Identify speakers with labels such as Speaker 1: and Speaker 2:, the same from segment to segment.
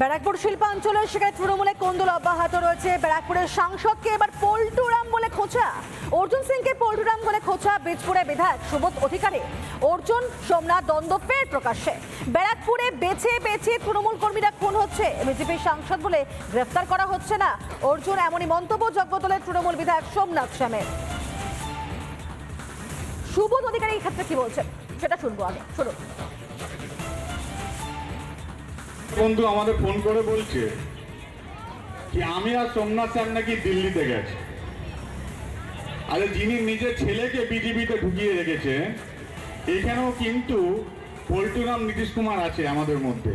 Speaker 1: ব্যারাকপুর শিল্পাঞ্চলে সেখানে তৃণমূলে কোন্দল অব্যাহত রয়েছে। ব্যারাকপুরের সাংসদকে এবার পল্টুরাম বলে খোঁচা। অর্জুন সিংকে পল্টুরাম বলে খোঁচা বীজপুরে বিধায়ক সুবোধ অধিকারী। অর্জুন, সোমনাথ দ্বন্দ্ব ফের প্রকাশ্যে। ব্যারাকপুরে বেছে বেছে তৃণমূল কর্মীরা খুন হচ্ছে। বিজেপির সাংসদ বলে গ্রেফতার করা হচ্ছে না। অর্জুন এমনই মন্তব্য যজ্ঞদলের তৃণমূল বিধায়ক সোমনাথ শ্যামের। সুবোধ অধিকারী এই ক্ষেত্রে কি বলছেন? সেটা শুনব আগে। শুনুন।
Speaker 2: বন্ধু আমাদের ফোন করে বলছে কি আমি আর সোমনাথ স্যার নাকি দিল্লিতে গেছে। আরে যিনি নিজের ছেলেকে বিজেপিতে ঢুকিয়ে রেখেছেন এখানেও কিন্তু পল্টুরাম নীতিশ কুমার আছে আমাদের মধ্যে।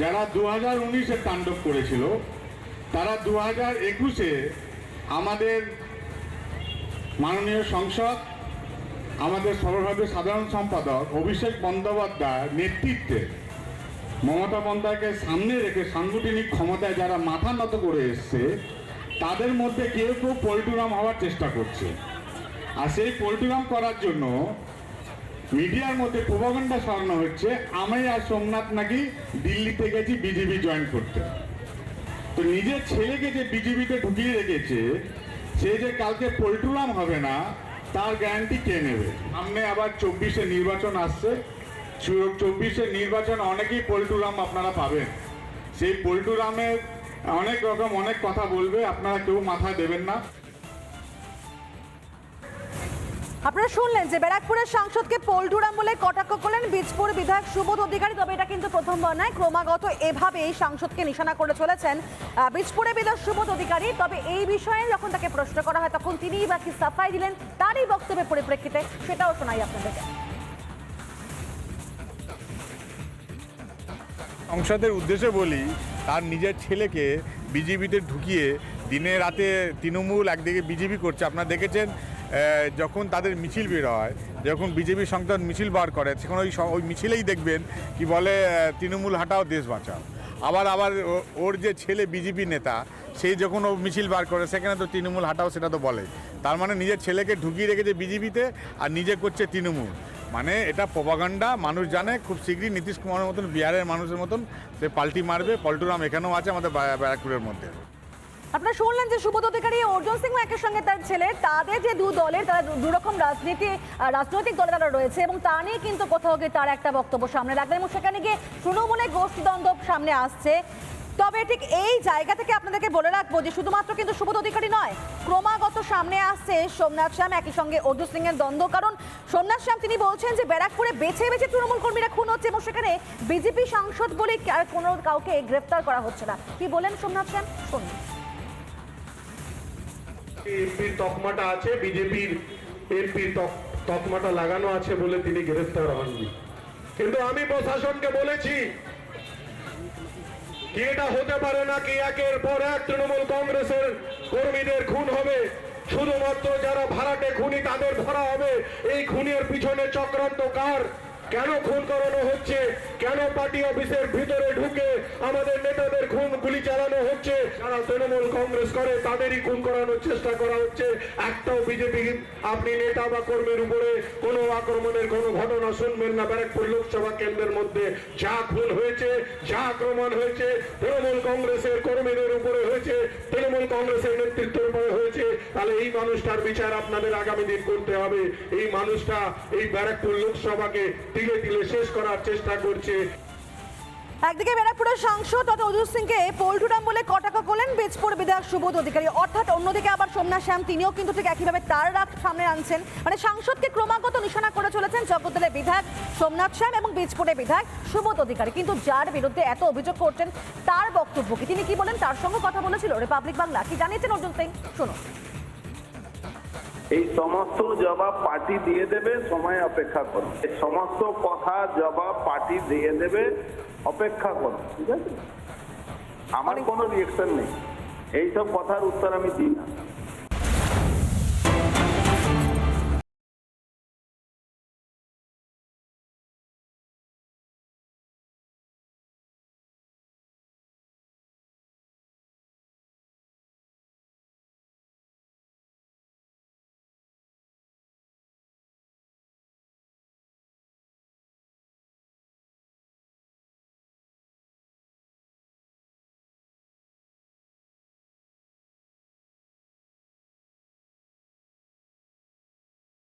Speaker 2: যারা দু হাজার উনিশে তাণ্ডব করেছিল, তারা দু হাজার একুশে আমাদের মাননীয় সংসদ, আমাদের সর্বভারতীয় সাধারণ সম্পাদক অভিষেক বন্দ্যোপাধ্যায়ের নেতৃত্বে মমতা বন্দ্যোপাধ্যায়কে সামনে রেখে সাংগঠনিক ক্ষমতায় যারা মাথা নত করে এসছে, তাদের মধ্যে কেউ কেউ পল্টুরাম হওয়ার চেষ্টা করছে। আর সেই পল্টুরাম করার জন্য মিডিয়ার মধ্যে প্রভাগণ্ডা সরানো হচ্ছে আমি আর সোমনাথ নাকি দিল্লিতে গেছি, বিজেপি জয়েন করতে। তো নিজের ছেলেকে যে বিজেপিতে ঢুকিয়ে রেখেছে, সে যে কালকে পল্টুরাম হবে না, তার গ্যারান্টি কে নেবে? সামনে আবার চব্বিশে নির্বাচন আসছে চব্বিশে নির্বাচন অনেকেই পল্টুরাম আপনারা পাবেন। সেই পল্টুরামের অনেক রকম অনেক কথা বলবে, আপনারা কেউ মাথায় দেবেন না।
Speaker 1: আপনারা শুনলেন যে ব্যারাকপুরের সাংসদকে পল্টুরাম বলে কটাক্ষ করলেন বীজপুর বিধায়ক সুবোধ অধিকারী, তবে এটা কিন্তু প্রথমবার নয়, ক্রমাগত এভাবে এই সাংসদকে নিশানা করে চলেছেন বীজপুরে বিধায়ক সুবোধ অধিকারী। তবে এই বিষয়ে যখন তাকে প্রশ্ন করা হয়, তখন তিনিই বাকি সাফাই দিলেন, তারই বক্তব্যের পরিপ্রেক্ষিতে সেটাও শোনাই আপনাদেরকে।
Speaker 3: সংসদের উদ্দেশ্যে বলি, তার নিজের ছেলেকে বিজেপিতে ঢুকিয়ে দিনে রাতে তৃণমূল একদিকে বিজেপি করছে। আপনারা দেখেছেন যখন তাদের মিছিল বের হয়, যখন বিজেপি সংসদ মিছিল বার করে, সেখানে ওই ওই মিছিলেই দেখবেন কি বলে তৃণমূল হাটাও দেশ বাঁচাও। আবার আবার ওর যে ছেলে বিজেপি নেতা সেই যখন ও মিছিল বার করে, সেখানে তো তৃণমূল হাটাও সেটা তো বলে। তার মানে নিজের ছেলেকে ঢুকিয়ে রেখেছে বিজেপিতে, আর নিজে করছে তৃণমূল। মানে এটা প্রপাগান্ডা, মানুষ জানে, খুব শীঘ্রই নীতিশ কুমারের মতন, বিহারের মানুষের মতন, সে পাল্টি মারবে। পল্টুরাম এখানেও আছে, আমাদের ব্যারাকপুরের মধ্যে।
Speaker 1: আপনারা শুনলেন যে সুবোধ অধিকারী অর্জুন সিং একের সঙ্গে তার ছেলে, তাদের যে দু দলের, তারা দুরকম রাজনীতি রাজনৈতিক দলে তারা রয়েছে, এবং তা নিয়ে কিন্তু কোথাও গিয়ে তার একটা বক্তব্য সামনে রাখলেন এবং সেখানে গিয়ে তৃণমূলের গোষ্ঠীদ্বন্দ্ব সামনে আসছে। তবে ঠিক এই জায়গা থেকে আপনাদেরকে বলে রাখব যে শুধুমাত্র কিন্তু সুবোধ অধিকারী নয়, ক্রমাগত সামনে আসছে সোমনাথ শ্যাম, একই সঙ্গে অর্জুন সিং এর দ্বন্দ্ব। কারণ সোমনাথ শ্যাম তিনি বলছেন যে ব্যারাকপুরে বেছে বেছে তৃণমূল কর্মীরা খুন হচ্ছে এবং সেখানে বিজেপি সাংসদ বলে আর কোনো কাউকে গ্রেফতার করা হচ্ছে না। কি বলেন সোমনাথ শ্যাম? শুনুন।
Speaker 4: এমপির তকমাটা আছে বিজেপির এমপির তকমাটা লাগানো আছে বলে তিনি গ্রেফতার হননি। কিন্তু আমি প্রশাসনকে বলেছি এটা হতে পারে না কি একের পর এক তৃণমূল কংগ্রেসের কর্মীদের খুন হবে? শুধুমাত্র যারা ভাড়াটে খুনি তাদের ধরা হবে। এই খুনের পিছনে চক্রান্ত কার? কেন খুন করানো হচ্ছে? কেন পার্টি অফিসের ভিতরে ঢুকে আমাদের নেতাদের খুন গুলি চালানো হচ্ছে? যারা তৃণমূল কংগ্রেস করে, তাদেরই খুন করানোর চেষ্টা করা হচ্ছে। একটাও বিজেপি আপনি নেতা বা কর্মীর উপরে কোনো আক্রমণের কোনো ঘটনা শুনবেন না। ব্যারাকপুর লোকসভা কেন্দ্রের মধ্যে যা খুন হয়েছে, যা আক্রমণ হয়েছে, তৃণমূল কংগ্রেসের কর্মীদের উপরে হয়েছে, তৃণমূল কংগ্রেসের নেতৃত্বের উপরে হয়েছে। তাহলে এই মানুষটার বিচার আপনাদের আগামী দিন করতে হবে। এই মানুষটা এই ব্যারাকপুর লোকসভাকে তিলে তিলে শেষ করার চেষ্টা করছে।
Speaker 1: একদিকে ব্যারাকপুরের সাংসদ তথা অজুর সিংকে পল্টুরাম বলে কটাক্ষ করলেন বেজপুর বিধায়ক সুবোধ অধিকারী। অর্থাৎ অন্যদিকে আবার সোমনাথ শ্যাম, তিনিও কিন্তু ঠিক একইভাবে তার রাগ সামনে আনছেন। মানে সাংসদকে ক্রমাগত নিশানা করে চলেছেন জগদ্দলের বিধায়ক সোমনাথ শ্যাম এবং বীজপুরের বিধায়ক সুবোধ অধিকারী। কিন্তু যার বিরুদ্ধে এত অভিযোগ করছেন তার বক্তব্য কি? তিনি কি বলেন? তার সঙ্গে কথা বলেছিল রিপাবলিক বাংলা। কি জানিয়েছেন অর্জুন সিং? শুনুন।
Speaker 5: এই সমস্ত জবাব পার্টি দিয়ে দেবে সময় অপেক্ষা করো। এই সমস্ত কথা জবাব পার্টি দিয়ে দেবে অপেক্ষা করো ঠিক আছে? আমার কোনো রিয়েকশন নেই। এইসব কথার উত্তর আমি দিই না।